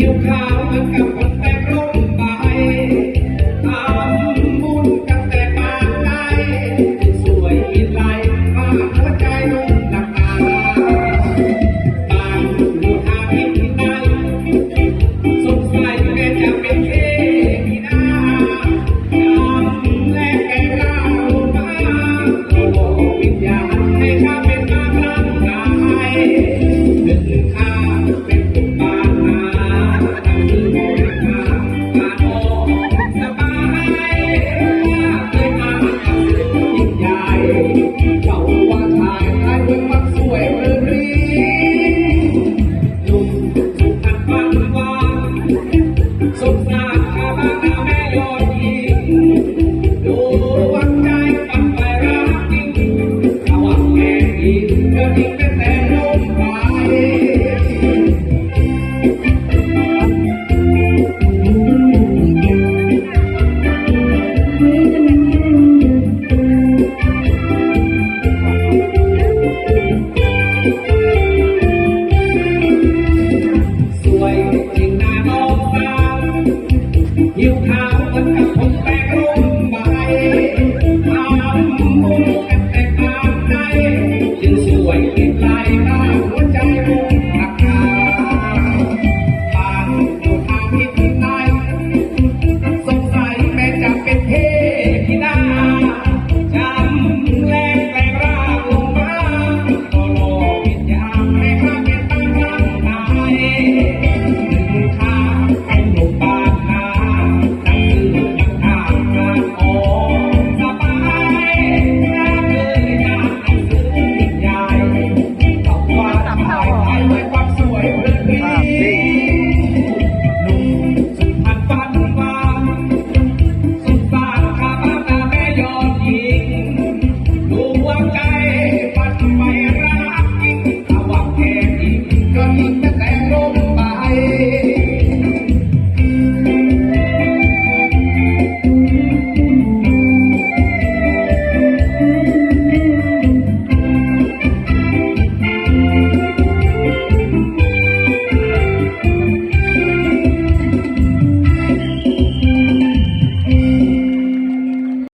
ผิวขาวเหมือนกับคนแต่งร่มไปทำบุญกันแต่ปากใจสวยมีลายากหัวใจลงหนักตาตาอยู่ทางทิศนั้สงสัยแกจะเป็นเทพีนาำและแกเล่มาเาบอกวิญญา 这么多年没有 you